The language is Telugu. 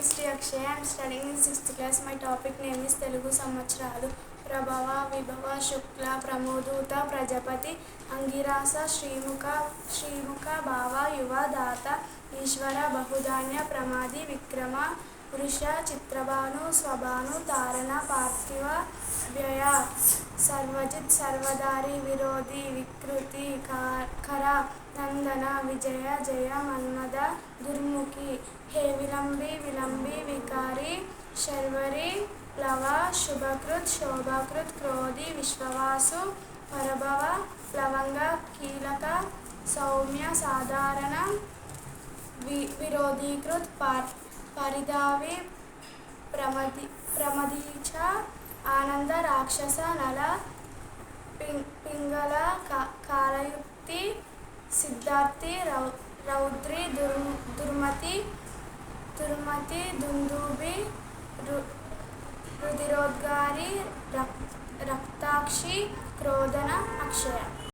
is Sri Akshay. I am studying in 6th class. My topic name సంవత్సరాలు ప్రభవ విభవ శుక్ల ప్రమోదూత ప్రజపతి అంగిరాస శ్రీముఖ శ్రీముఖ భావ యువ దాత ఈశ్వర బహుధాన్య ప్రమాది విక్రమ వృష చిత్రభాను స్వభాను తారణ పార్థివ వ్యయ. సర్వజిత్ సర్వదారి విరోధి వికృతి కర నందన విజయ జయ మన్మద దుర్ముఖి. హే విలంబి విలంబి వికారి శర్వరి ప్లవ శుభకృత్ శోభకృత్ క్రోధి విశ్వవాసు పరభవ ప్లవంగ కీలక సౌమ్య సాధారణ వి విరోధీకృత్ పార్ హరిదావి ప్రమది ప్రమదీచ ఆనంద రాక్షస నల పిం- పింగళ కా- కాలయుక్తి సిద్ధార్థి రౌ రౌద్రి దుర్ దుర్మతి దుర్మతి దుందుబి రు రుధిరోద్గారి రక్ రక్తాక్షి క్రోధన అక్షయ.